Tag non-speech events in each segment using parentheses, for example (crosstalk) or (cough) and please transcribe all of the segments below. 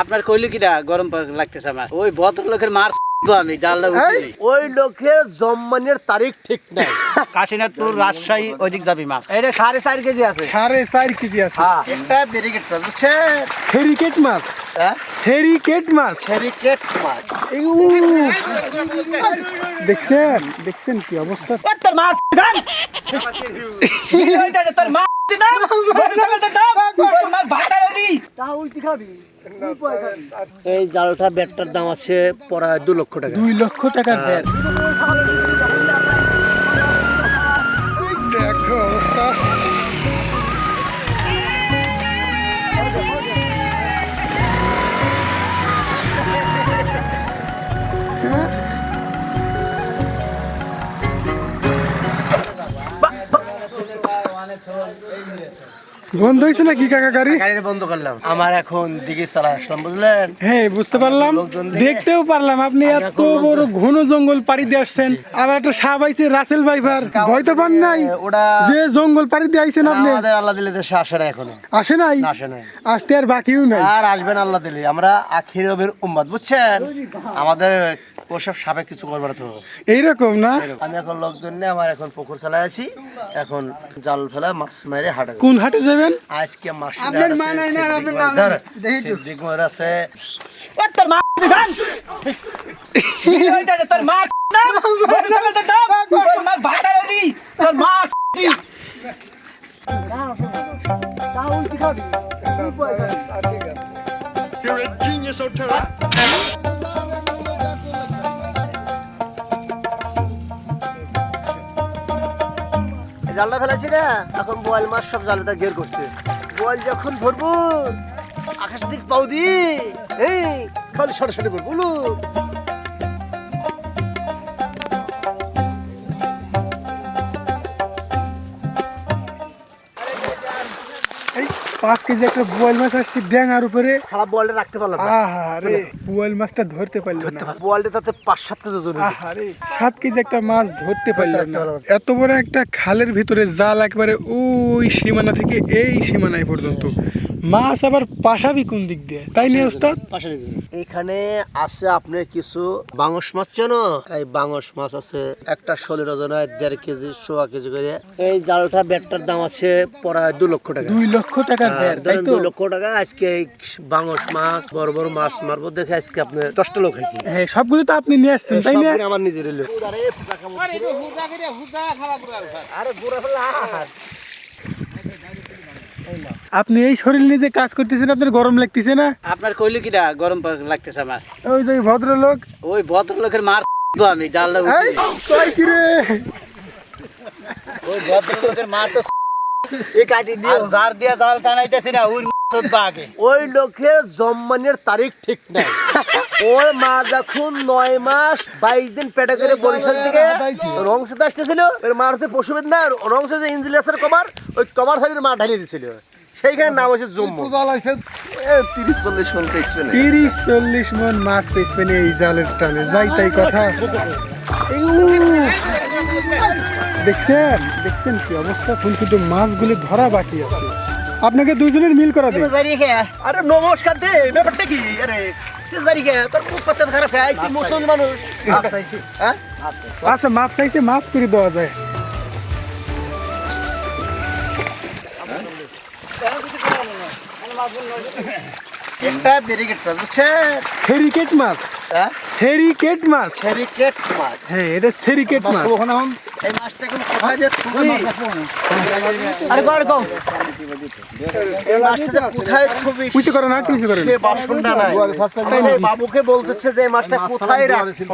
আপনার কইলে কিটা গরম লাগতেছে আমার। ওই ভদ্রলোকের মার তো আমি জানলা উঠিনি ওই লোকের জম্মানের তারিখ ঠিক নাই। (laughs) কাশীনাথপুর রাজশাহী ওইদিক যাবি মাছ। এটা সাড়ে চার কেজি আছে। সাড়ে চার কেজি আছে। হ্যাঁ। একটা ব্যারিকেড মাছ ফেরিকেট মাছ? হ্যাঁ? ফেরিকেট মাছ? মাছ। দেখছেন? দেখছেন কি অবস্থা? তোর ওইটা তোর রবি (laughs) (laughs) এই জালটা ব্যাটটার দাম আছে প্রায় দু লক্ষ টাকা। দুই লক্ষ টাকার ব্যাট। দেখো অবস্থা। বন্ধ হয়েছে নাকি কাকা গাড়ি? গাড়িটা বন্ধ করলাম। আমার এখন দিকে চলা আসলাম বুঝলেন? হ্যাঁ বুঝতে পারলাম। দেখতেও পারলাম আপনি এত বড় ঘন জঙ্গল পাড়ি দিয়ে আসছেন। আবার একটা সাপ আইছে রাসেল ভাইভার। ভয় তো পান নাই ওটা যে জঙ্গল পাড়ি দিয়ে আইছেন আপনি? আমাদের আল্লাহ দিলে দেশে আসে না এখনও। আসে নাই? না, আসে নাই। আসতে আর বাকিও নাই। আর আসবেন আল্লাহ দিলে। আমরা আখির রবের বুঝছেন? আমাদের ওসব সাপে কিছু করবে না তো এইরকম না আমি এখন লোকজন নিয়ে আমার এখন পুকুর চালাই আছি এখন জাল ফেলা মাছ মেরে হাটে কোন হাটে যাবেন আজকে মাছ আপনার মা নাই না আপনার নাম আছে ওই তোর মার দাম তোর মার দাম তোর মার ভাতা রবি তোর মার এই জালটা ফেলেছি না এখন বোয়াল মাছ সব জালটা ঘের করছে। বোয়াল যখন ধরবো আকাশ দিক পাও দি, এই, খালি সরাসরি বলব পাঁচ কেজি একটা বোয়াল মাছ আসছে ড্যাঙার উপরে। সারা বোয়ালটা রাখতে পারলাম আহারে বোয়াল মাছটা ধরতে পারলাম না। বোয়ালটা তাতে পাঁচ সাত কেজি ওজন। আহারে সাত কেজি একটা মাছ ধরতে পারলাম না। এত বড় একটা খালের ভিতরে জাল একবারে ওই সীমানা থেকে এই সীমানায় পর্যন্ত। মাছ আবার পাশাবি কোন দিক দিয়ে তাই নিয়ে ওস্তাদ এখানে আছে আপনার কিছু বাংস মাছ চেনো এই বাংস মাছ আছে একটা ষোলোর ওজনে দেড় কেজি সোয়া কেজি করে এই জালটা ব্যাটটার দাম আছে প্রায় দু লক্ষ টাকা দুই লক্ষ ব্যাট ধরেন দুই লক্ষ টাকা আজকে এই বাংস মাছ বড় বড় মাছ মারবো দেখে আজকে আপনার দশটা লোক খাইছি হ্যাঁ সবগুলো তো আপনি নিয়ে আসছেন তাই না আমার নিজের লোক আরে বুড়া ফেলা আপনি এই শরীর নিয়ে যে কাজ করতেছেন আপনার গরম লাগতেছে না? আপনার কইলে কিটা গরম লাগতেছে আমার। ওই যে ভদ্রলোক। ওই ভদ্রলোকের মার আমি জানলাম কি রে ওই ভদ্রলোকের মার তো এই কাটি আর জার দিয়া জাল টানাইতেছি না ওই চোদ্দা আগে ওই লোকের জম্মানের তারিখ ঠিক নাই। ওর মা যখন নয় মাস বাইশ দিন পেটে করে বরিশাল থেকে রংসতে আসতেছিল ওর মার হচ্ছে পশুবেদ না রংসে যে ইঞ্জিলিয়াসের কভার ওই কভার সাইডের মা ঢালিয়ে দিছিল। সেইখানে নাম হচ্ছে জম্মু। তিরিশ চল্লিশ মন তিরিশ চল্লিশ মন মাছ এই জালের টানে। যাই তাই কথা। দেখছেন দেখছেন কি অবস্থা? ফুল শুধু মাছগুলি ধরা বাকি আছে। আপনাকে দুইজনের মিল করা দিই। আরে নমস্কার দে ব্যাপারটা কি? আরে হ্যাঁ? আচ্ছা মাপ চাইছে মাপ করে দেওয়া যায়। একটা ব্যারিকেড মাছ বুঝছেন? মাছ? হ্যাঁ? সেরিকেট মাছ। ব্যারিকেড মাছ। হ্যাঁ এটা সেরিকেট মাছ। এই মাছটা এখন কোথায় যে থুবি আরে কর কম এই মাছটা কোথায় থুবি পুষে করেন আর পুষে করেন সে বাসনটা নাই। তাই না? বাবুকে বলতেছে যে এই মাছটা কোথায় রাখব?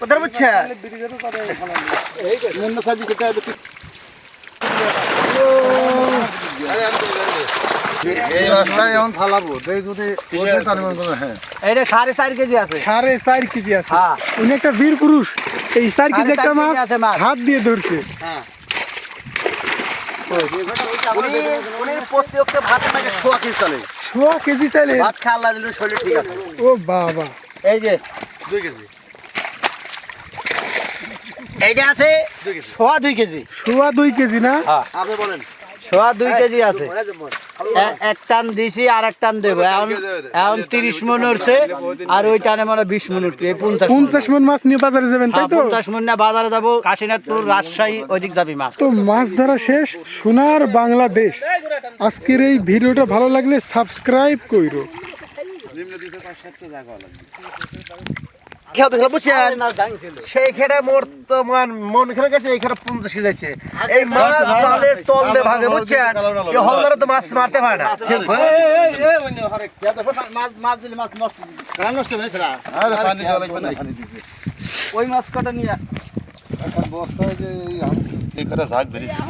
কোথায় বুঝছে এই এখন ফালাবো এই হ্যাঁ। এটা সাড়ে চার কেজি আছে। সাড়ে চার কেজি আছে। হ্যাঁ। উনি একটা বীর পুরুষ। এই চার কেজি একটা মাছ হাত দিয়ে ধরছে। উনি উনি প্রত্যেককে ভাত নাকি শোয়া কেজি চলে। সোয়া ভাত খা আল্লাহ দিলে শরীর ঠিক আছে। ও বাবা। এই যে দুই কেজি। এইটা আছে সোয়া দুই কেজি। সোয়া দুই কেজি না? আপনি বলেন। সোয়া দুই কেজি আছে। এক টান দিছি আর এক টান দেবো। এখন এখন তিরিশ মন উঠছে আর ওই টানে মানে বিশ মন উঠবে পঞ্চাশ। পঞ্চাশ মন মাছ নিয়ে বাজারে যাবেন তাই হ্যাঁ, তো? পঞ্চাশ মন না বাজারে যাব কাশীনাথপুর রাজশাহী ওইদিক যাবি মাছ। তো মাছ ধরা শেষ সোনার বাংলাদেশ। আজকের এই ভিডিওটা ভালো লাগলে সাবস্ক্রাইব কইরো। খেয়াল দেখলাম বুঝছেন সেই খেটে বর্তমান মন খেলে গেছে এই খেটে পঞ্চাশ কেজি যাচ্ছে এই মাছ জালের তল দিয়ে ভাগে বুঝছেন এই হলদারে তো মাছ মারতে পারে না ঠিক আরে পানি দেওয়া লাগবে না পানি দিতে ওই মাছ কটা নিয়ে এখন বস্তায় যে আম- এখানে ঝাঁক বেরিয়েছে